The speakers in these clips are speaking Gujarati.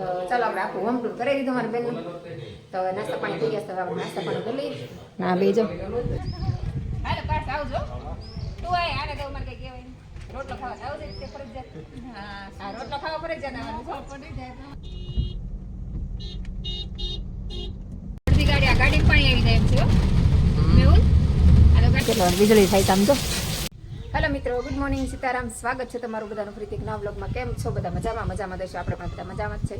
તો ચાલો આપણે આખું હોમ ટૂર કરી દીધું મારા બેન તો હવે નાસ્તા પાણી થઈ ગયા તો આપણે નાસ્તા પાણી કરી લઈએ ના બેજો હાલો પાસ આવજો તું આય આને તો મને કઈ કહેવાય. રોટલો ખાવા આવજે તે ફરજિયાત હા રોટલો ખાવા ફરજિયાત આવવાનું. પડી જાય. ગાડી આ ગાડી પાણી આવી જાય એમ છે. મેહુલ વીજળી થાય તમ તો હેલો મિત્રો. Good morning Sitaram. સ્વાગત છે તમારું બધાનું પ્રીતિ નવ બ્લોગમાં કેમ છો બધા? મજામાં? મજામાં દેશો આપણે પણ બધા મજામાં જ છે.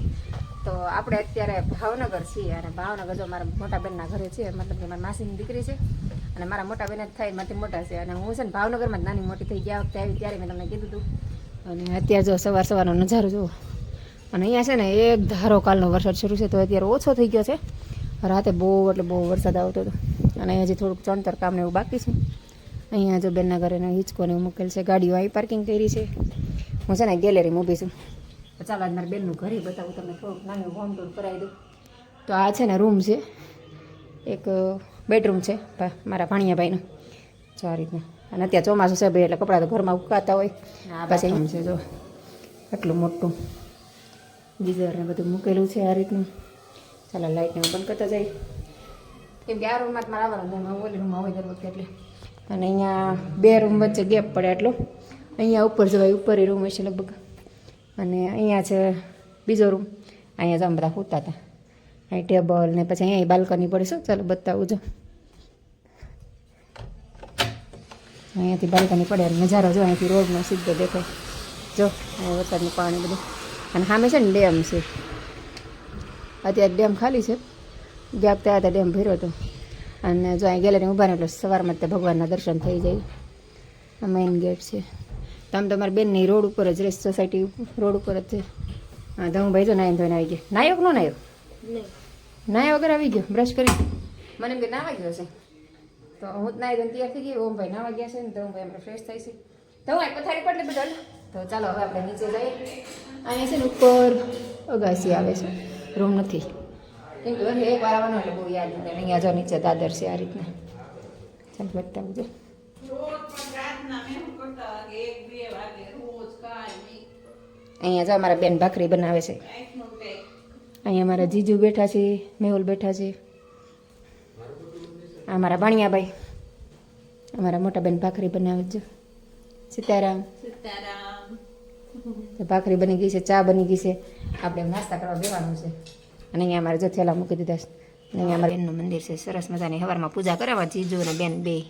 તો આપણે અત્યારે ભાવનગર છીએ અને ભાવનગર જો મારા મોટા બેનના ઘરે છે, મતલબ કે મારા માસીની દીકરી છે અને મારા મોટા બેન જ થાય, માથી મોટા છે. અને હું છે ને ભાવનગરમાં જ નાની મોટી થઈ ગયા વખતે આવી ત્યારે મેં તમને કીધું હતું. અને અત્યારે જો સવાર સવારનો નજારો જુઓ. અને અહીંયા છે ને એક ધારો કાલનો વરસાદ શરૂ છે, તો અત્યારે ઓછો થઈ ગયો છે. રાતે બહુ, એટલે બહુ વરસાદ આવતો હતો. અને હજી થોડુંક ચણતર કામ ને એવું બાકી છે. અહીંયા જો બેનના ઘરે હિંચકો ને મૂકેલ છે. ગાડીઓ અહીં પાર્કિંગ કરી છે. હું છે ને ગેલેરી ઊભી છું. ચાલો આજ મારા બેનનું ઘરે બતાવું તમને થોડુંક નાનું હોમ ટૂર કરાવી દઉં. તો આ છે ને રૂમ છે. એક બેડરૂમ છે મારા ભાણિયાભાઈનો. જો આ રીતના. અને અત્યારે ચોમાસું છે ભાઈ એટલે કપડાં તો ઘરમાં ઉકાતા હોય. પછી એમ છે જો. આટલું મોટું ગીઝર ને બધું મૂકેલું છે આ રીતનું. ચાલો લાઇટને બંધ કરતા જાય કેમ કે આ રૂમમાં મારા આવવાનું હું ઓલી રૂમમાં હોય દર વખતે એટલે. અને અહીંયા બે રૂમ વચ્ચે ગેપ પડે એટલો. અહીંયા ઉપર જવાય, ઉપર એ રૂમ હશે લગભગ. અને અહીંયા છે બીજો રૂમ. અહીંયા જ બધા હોતા હતા. અહીં ટેબલ ને પછી અહીંયા બાલ્કની પડે શું ચાલો બતાવું જો. અહીંયાથી બાલ્કની પડે નજારો જો અહીંયાથી રોડનો સીધો દેખાય. જો વરસાદનું પાણી બધું. અને સામે છે ને ડેમ છે. અત્યારે ડેમ ખાલી છે. ગયા ત્યાં ડેમ ભર્યો હતો અને જો અહીં ગેલેરી ઊભા એટલે સવારમાં તે ભગવાનના દર્શન થઈ જાય. આ મેઇન ગેટ છે. તો આમ તમારી બેનની રોડ ઉપર જ રેસ સોસાયટી રોડ ઉપર જ છે. હા તો હું ભાઈ જો નાયન ધોઈને આવી ગયો. નાયો કે ન નાયો? નાયા વગર આવી ગયો બ્રશ કરી. મને એમ કે નાવા ગયો છે તો હું નાઈ ધોઈને તૈયાર થઈ ગઈ ઓમ ભાઈ નાવા ગયા છે ને તો હું ભાઈ આપણે ફ્રેશ થઈ છે. તો હું પથારી પડે બધા તો ચાલો હવે આપણે નીચે જઈએ. અહીંયા છે ને ઉપર અગાસી આવે છે. રૂમ નથી. એક વાર આવવાનું એટલે બહુ યાદ નથી. અહીંયા જો નીચે દાદર છે આ રીતના. ચાલ બતાવું જો અહીંયા જો અમારા બેન ભાખરી બનાવે છે. અહીંયા અમારા જીજુ બેઠા છે મેહુલ બેઠા છે. અમારા મારા ભાણિયાભાઈ અમારા મોટા બેન ભાખરી બનાવે છે. સીતારામ. તો ભાખરી બની ગઈ છે ચા બની ગઈ છે. આપણે નાસ્તા કરવા બેવાનું છે. અને અહીંયા અમારે જો મૂકી દીધા અને અહીંયા અમારા બેનનું મંદિર છે, સરસ મજાની. હવારમાં પૂજા કરાવવા જીજુ અને બેન, બે.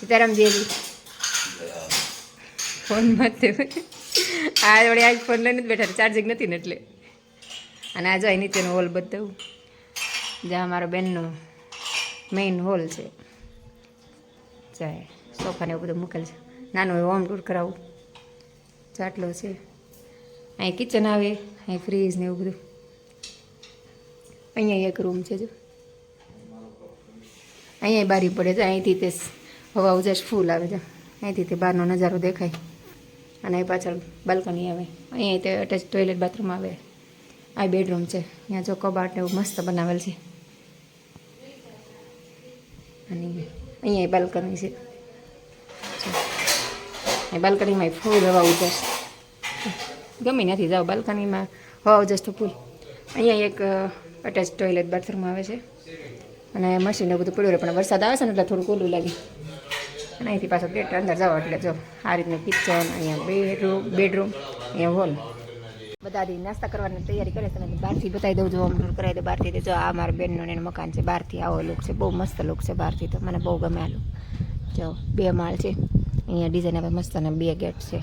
સીતારામ જેવી. ફોન માટે આ વળી આજ ફોન લઈને જ બેઠા ચાર્જિંગ નથી ને એટલે. અને આ જાય નીચેનો હોલ બધું. જ્યાં મારો બેનનો મેઇન હોલ છે. જાય સોફાને એવું બધું મૂકેલ છે. નાનું એવું હોમ ટૂર કરાવું. ચાટલો છે. અહીં કિચન આવે, અહીં ફ્રીજ ને એવું બધું. અહીંયા એક રૂમ છે, જો. અહીંયા બારી પડે છે, અહીંથી તે હવા ઉજાસ ફૂલ આવે છે. અહીંથી તે બહારનો નજારો દેખાય. અને એ પાછળ બાલ્કની આવે. અહીંયા તે અટેચ ટોયલેટ બાથરૂમ આવે. આ બેડરૂમ છે. અહીંયા જો કબાટ એવું મસ્ત બનાવેલ છે. અને અહીંયા બાલ્કની છે. અહીં બાલ્કનીમાં ફૂલ હવા ઉજાસ. ગમે નથી જાઓ બાલ્કનીમાં. હવા ઉજાસ તો ફૂલ. અહીંયા એક અટેચ ટોયલેટ બાથરૂમ આવે છે. અને મશીન ને બધું પડ્યું રહે, પણ વરસાદ આવે છે ને એટલે થોડું કોલું લાગે. અને અહીંથી પાછો ગેટ અંદર જાઓ એટલે જો, આ રીતનું કિચન અહીંયા બેડરૂમ બેડરૂમ અહીંયા હોલ બધા નાસ્તા કરવાની તૈયારી કરે છે અને બહારથી બતાવી દઉં, જો આમ દૂર કરાવી દઉં બહારથી જો આ મારા બેનનું એનું મકાન છે, બહારથી આવો લુક છે, બહુ મસ્ત લુક છે બહારથી તો, મને બહુ ગમે આ જો, બે માળ છે, અહીંયા ડિઝાઇન હવે મસ્ત અને બે ગેટ છે.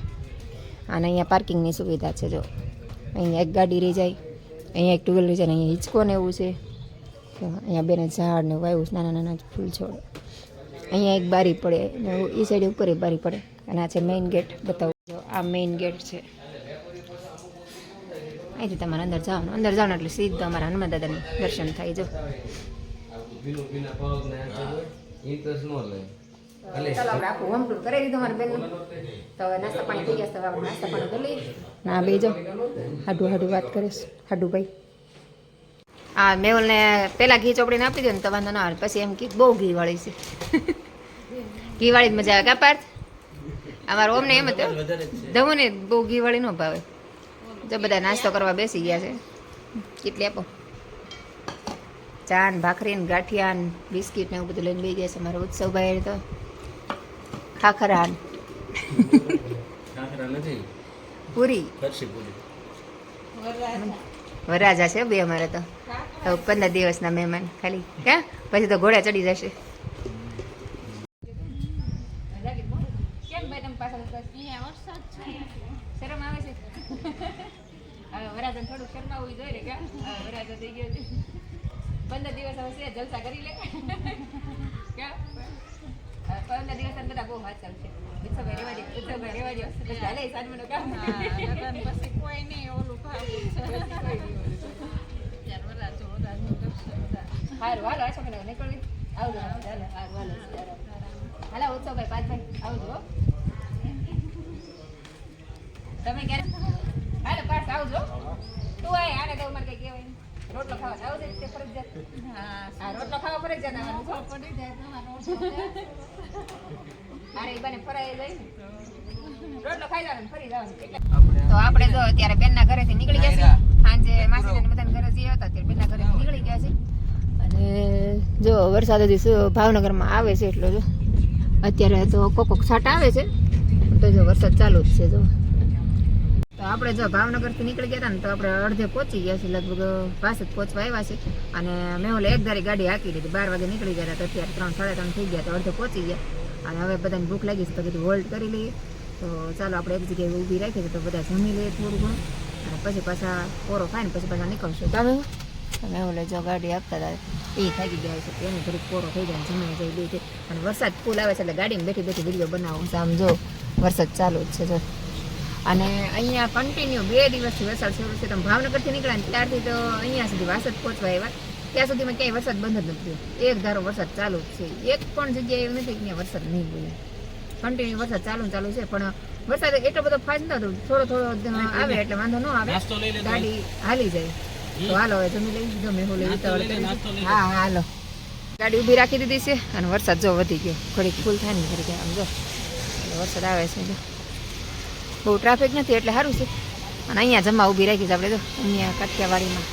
અને અહીંયા પાર્કિંગની સુવિધા છે, જો. અહીંયા એક ગાડી રહી જાય. અહીંયા એક ટુ છે અહીંયા હિંચકો ને એવું છે. અહીંયા બેને ઝાડ ને વાયુ નાના નાના ફૂલ છોડ અહીંયા એક બારી પડે એ સાઈડ ઉપર બારી પડે. અને આ છે મેઇન ગેટ બતાવું. જો આ મેઇન ગેટ છે. અહીંથી તમારે અંદર જવાનું. અંદર જવાનું એટલે સીધા અમારા હનુમાન દાદાનું દર્શન થાય, જો. નાસ્તા પાણી થઈ ગયા તો આપણે પાણી કરી લઈએ. ના, બે જો. હાડું હાડું વાત કરીશ. હાડુભાઈ હા મેહુલને પહેલાં ઘી ચોપડીને આપી દો ને તો વાંધો ના આવે. પછી એમ કે બહુ ઘી વાળી છે. ઘી વાળી જ મજા આવે. કા પાર્થ? અમારો ઓમને એમ હતો ધવું ને બહુ ઘી વાળી નો ભાવે. જો બધા નાસ્તો કરવા બેસી ગયા છે. કેટલી આપો? ચા ને ભાખરી ને ગાંઠિયા ને બિસ્કીટ ને એવું બધું લઈને બે ગયા છે મારો ઉત્સવભાઈ તો. ખાખરા ને નથી? પૂરી. ફરસી પૂરી. વરાજા છે બે અમારે તો. તો પંદર દિવસના મહેમાન ખાલી. ક્યાં પછી તો ઘોડા ચડી જશે. શરમ આવે છે હવે વરાજન થોડુંક શરમાવું જોઈએ ને કા હવે વરાજો થઈ ગયો છે પંદર દિવસ હવે જલસા કરી લે. કા પંદર છે. બહુ હાથ ચાલશે ઉત્સવભાઈ રેવા દે ઉત્સવભાઈ રેવા દે પછી હાલે સાનમનો કામ હારું હાલો મને નીકળવી આવજો ચાલો હારું હાલો હાલો ઉત્સવભાઈ પાછભાઈ આવજો તમે ક્યારે? હાલો પાસ આવજો. તું આય આને તો મારે કઈ કહેવાય નહીં. રોટલો ખાવા આવજે તે ફરજિયાત. હા રોટલો ખાવા ફરજિયાત આવવાનું છો. ફરાઈ જાય રોટલો ખાઈ જવાનું ફરી જવાનું. એટલે તો આપણે જો અત્યારે બેનના ઘરેથી નીકળી ગયા છે સાંજે માસી બધાના ઘરે જઈએ હતા ત્યારે બેનના ઘરેથી નીકળી ગયા છે અને જો વરસાદ હજી ભાવનગર ભાવનગરમાં આવે છે એટલો જો. અત્યારે તો કોક કોક છાંટ આવે છે. તો જો વરસાદ ચાલુ જ છે જો. તો આપણે જો ભાવનગરથી નીકળી ગયા હતા ને તો આપણે અડધે પહોંચી ગયા છે લગભગ પાસે જ પહોંચવા આવ્યા છે. અને મેં ઓલે એક ધારી ગાડી હાકી દીધી બાર વાગે નીકળી ગયા હતા અત્યારે ત્રણ સાડા ત્રણ થઈ ગયા તો અડધે પહોંચી ગયા. અને હવે બધાને ભૂખ લાગી છે તો કીધું હોલ્ડ કરી લઈએ. તો ચાલો આપણે એક જગ્યાએ ઊભી રાખીએ તો બધા જમી લઈએ થોડું ઘણું. અને પછી પાછા પોરો ખાઈને પછી પાછા નીકળશું. તમે તમે ઓલે જો ગાડી આપતા હતા. એ થાકી ગયા છે એને થોડુંક પોરો થઈ જાય જમીને જઈ જાય અને વરસાદ ફૂલ આવે છે એટલે ગાડીમાં બેઠી બેઠી વીડિયો બનાવો. આમ વરસાદ ચાલુ જ છે જો. અને અહીંયા કન્ટિન્યુ બે દિવસથી વરસાદ શરૂ છે. તમે ભાવનગરથી નીકળ્યા ને ત્યારથી તો અહીંયા સુધી વાસદ પહોંચવા આવ્યા. ત્યાં સુધીમાં ક્યાંય વરસાદ બંધ જ નથી એક ધારો વરસાદ ચાલુ જ છે. એક પણ જગ્યાએ એવું નથી કે ત્યાં વરસાદ નહીં બોલે કન્ટિન્યુ વરસાદ ચાલુ ચાલુ છે પણ વરસાદ એટલો બધો ફાસ્ટ નતો થોડો થોડો આવે એટલે વાંધો ન આવે. ગાડી હાલી જાય. તો હાલો હવે જમી લઈ ગમે હું લઈ. હા હા હાલો. ગાડી ઊભી રાખી દીધી છે અને વરસાદ જો વધી ગયો. ઘડીક ફૂલ થાય ને ઘડીક આમ જો. વરસાદ આવે છે જો. બહુ ટ્રાફિક નથી એટલે સારું છે. અને અહીંયા જમવા ઊભી રાખી છે આપણે તો અહીંયા કાઠિયાવાડીમાં.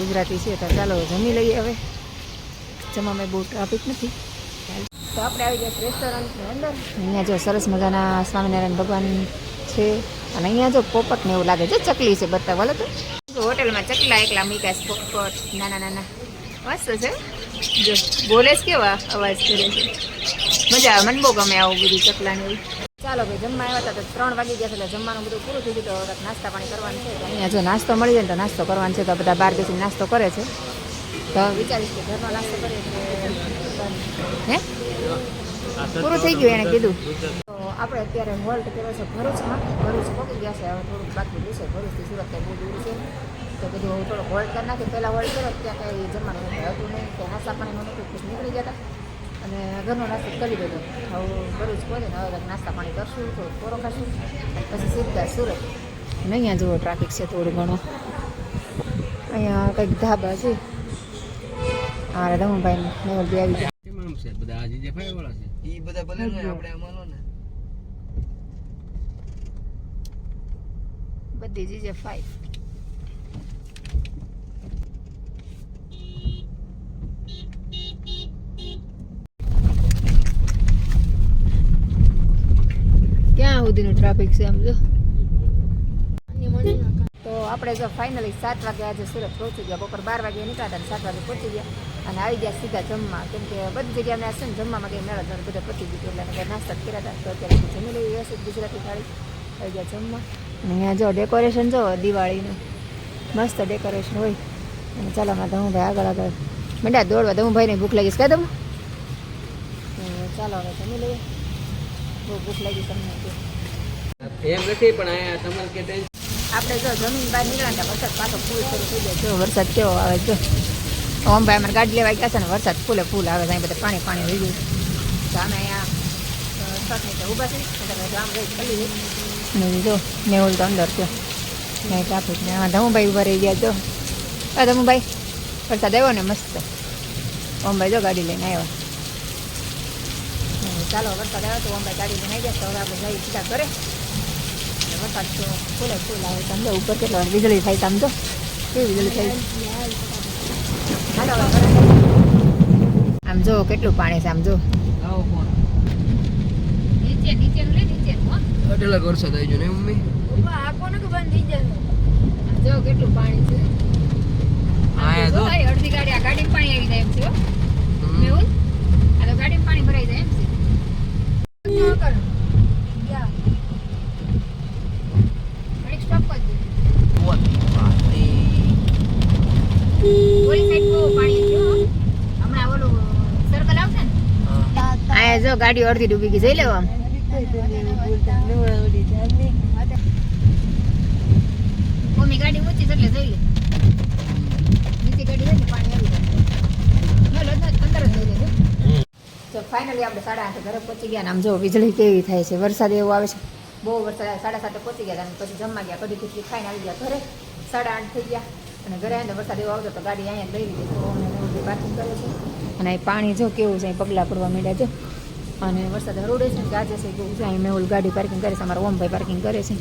ગુજરાતી છે તો ચાલો જમી લઈએ હવે. જમવામાં બહુ ટ્રાફિક નથી. તો આપણે આવી ગયા રેસ્ટોરન્ટની અંદર. અહીંયા જો સરસ મજાના સ્વામિનારાયણ ભગવાન છે. અને અહીંયા જો પોપટ ને એવું લાગે છે. ચકલી છે બધા બોલો તો. હોટેલમાં ચકલા એકલા મીકાશ પોપટ નાના નાના. મસ્ત છે. જો બોલે છે કેવા અવાજ કરે છે. મજા આવે મને બહુ ગમે આવું બધું ચકલા ને એવું. ચાલો ભાઈ, જમવા આવ્યા હતા તો ત્રણ વાગી ગયા એટલે જમવાનું બધું પૂરું થઈ ગયું તો નાસ્તા પાણી કરવાનું છે. તો અહીંયા જો નાસ્તો મળી જાય તો નાસ્તો કરવાનો છે તો બધા બાર બેસીને નાસ્તો કરે છે. તો વિચારીશ કે ઘરનો નાસ્તો કરીએ હે? પૂરું થઈ ગયું એને કીધું. તો આપણે અત્યારે હોલ્ટ કર્યો છે ભરૂચમાં. ભરૂચ પહોંચી ગયા છે, હવે થોડુંક બાકી રહેશે ભરૂચથી સુરત કંઈ બહુ દૂર છે. તો બધું હું થોડુંક હોલ્ટ કરી નાખી પહેલાં હોલ્ટ કર્યો, ત્યાં કંઈ જમવાનું હતું નહીં. કે નાસ્તા પાણીનું નહોતું નીકળી ગયા હતા. અને ઘરનો નાસ્તો કરી દીધો. હવે જ પહોંચે ને હવે નાસ્તા પાણી કરશું થોડુંક પોરો ખાશું પછી સીધા સુરત. અને અહીંયા જુઓ ટ્રાફિક છે થોડું ઘણું. અહીંયા કંઈક ધાબા છે. હા રમણભાઈ મેવલભાઈ આવી ગયા કેમ બધા આ જીજે ફાઈ વાળા છે? ઈ બધા ભલે આપણે ને. બધી જીજે ફાઈવ ક્યાં સુધીનું ટ્રાફિક છે એમ તો આપણે જો ફાઇનલી સાત વાગે આજે સુરત પહોંચી ગયા. બપોર બાર વાગે નીકળ્યા અને સાત વાગે પહોંચી ગયા. અને આવી ગયા સીધા જમવા. કેમ કે બધી જગ્યાએ અમે હશે ને જમવામાં કંઈ મેળા ધણ બધા પતી ગયું એટલે અમે નાસ્તા કર્યા હતા. તો અત્યારે જમી લઈએ વ્યવસ્થિત ગુજરાતી થાળી. આવી ગયા જમવા. અને અહીંયા જો ડેકોરેશન જો દિવાળીનું. મસ્ત ડેકોરેશન હોય. અને ચાલો અમારા ધમુભાઈ આગળ આગળ. મંડ્યા દોડવા. ધમુભાઈને ભૂખ લાગીશ કહે દઉં ચાલો હવે જમી લઈએ. બહુ ભૂખ લાગી તમને. એમ નથી પણ અહીંયા તમારે કે આપણે જો જમીન બહાર નીકળ્યા વરસાદ પાછો ફૂલ શરૂ થઈ ગયો જો વરસાદ કેવો આવે જો. ઓમ ભાઈ અમારે ગાડી લેવા ગયા છે ને વરસાદ ફૂલે ફૂલ આવે અહીં બધા પાણી પાણી હોય ગયું. તો અમે અહીંયા અ, છ ઊભા છીએ અમે આમ રહી જઈએ ને જો મેહુલ તો અંદર છે. નહીં ટ્રાફિક ને હા ધમુભાઈ ઊભા રહી ગયા જો. હા ધમુભાઈ વરસાદ આવ્યો ને મસ્ત. ઓમભાઈ જો ગાડી લઈને આવ્યા. ચાલો વરસાદ આવ્યો તો અમે ગાડી બનાવી ગયા તો હવે આપણે જઈ સીધા કરે વરસાદ તો ફૂલે ફૂલ આવે. તમને ઉપર કેટલો વીજળી થાય તમ તો? કેવી વીજળી થાય. આમ જો કેટલું પાણી છે આમ જો. નીચે નીચેનું લે નીચેનું હો. અઢળક વરસાદ આવી ગયો ને મમ્મી? આ કોને કે બંધ થઈ જશે જો કેટલું પાણી છે. અડધી ગાડી આ ગાડીમાં પાણી આવી જાય એમ છે હો. આ તો ગાડીમાં પાણી ભરાઈ જાય એમ છે. જો ગાડીઓ અડધી ડૂબી ગઈ, જઈ લેવા. મમ્મી ગાડી ઊંચી એટલે જઈ લે. બીજી ગાડી હોય પાણી આવી જાય. અંદર જ લેજો તો ફાઇનલી આપણે સાડા આઠે ઘરે પહોંચી ગયા આમ જો વીજળી કેવી થાય છે. વરસાદ એવો આવે છે. બહુ વરસાદ સાડા સાતે પહોંચી ગયા અને પછી જમવા ગયા. કઢી ખીચડી ખાઈને આવી ગયા ઘરે. સાડા આઠ થઈ ગયા. અને ઘરે આવીને વરસાદ એવો આવતો તો ગાડી અહીંયા લઈ લીધી. તો અમે પાર્કિંગ કરે છે. અને પાણી જો કેવું છે પગલાં પડવા માંડ્યા છે. અને વરસાદ હરોડે છે ગાજે છે કેવું છે. અહીં મેહુલ ગાડી પાર્કિંગ કરે છે, અમારા ઓમભાઈ પાર્કિંગ કરે છે.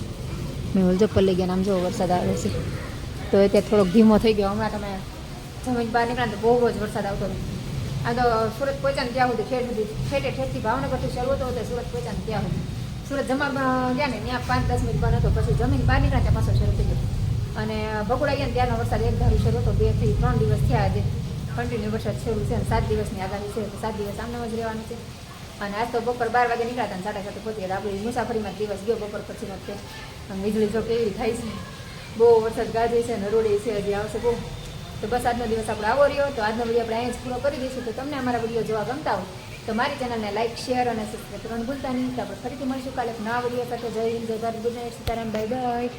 મેહુલ જપ્પલ લઈ ગયા આમ જો વરસાદ આવે છે. તો એ ત્યાં થોડોક ધીમો થઈ ગયો. હમણાં તમે જમીન બહાર નીકળ્યા તો બહુ જ વરસાદ આવતો હતો આ તો સુરત પહોંચ્યા ને ત્યાં સુધી ઠેર સુધી ઠેઠે ઠેરથી ભાવનગરથી શરૂ હતો સુરત પહોંચ્યા ને ત્યાં સુધી. સુરત જમા ગયા ને ત્યાં પાંચ દસ મિનિટ બંધ હતો, પછી જમીન બહાર નીકળ્યા ત્યાં પાછો શરૂ થઈ ગયો. અને બગોડા ગયા ને ત્યાંનો વરસાદ એક ધારું શરૂ હતો, બેથી ત્રણ દિવસ થયા આજે. કન્ટિન્યુ વરસાદ શરૂ છે અને સાત દિવસની આગાહી છે, તો સાત દિવસ આમને જ રહેવાનું છે. અને આજ તો બપોર બાર વાગે નીકળ્યા હતા સાડા સાતે પહોંચી ગયા આપણી મુસાફરીમાં દિવસ ગયો બપોર પછી વખતે વીજળી જો કેવી થાય છે. બહુ વરસાદ ગાજે છે અને રોડે છે, હજી આવશે બહુ. તો બસ આજનો દિવસ આપણે આવો રહ્યો. તો આજનો વીડિયો આપણે અહીંયા જ પૂરો કરી દઈશું. તો તમને અમારા વીડિયો જોવા ગમતા હોય, તો મારી ચેનલને લાઈક શેર અને સબસ્ક્રાઈબ કરવાનું ભૂલતા નહીં. તો આપણે ફરીથી મળીશું કાલે નવા વીડિયો સાથે. જય હિન્દ, જય Bharat good Sitaram bye bye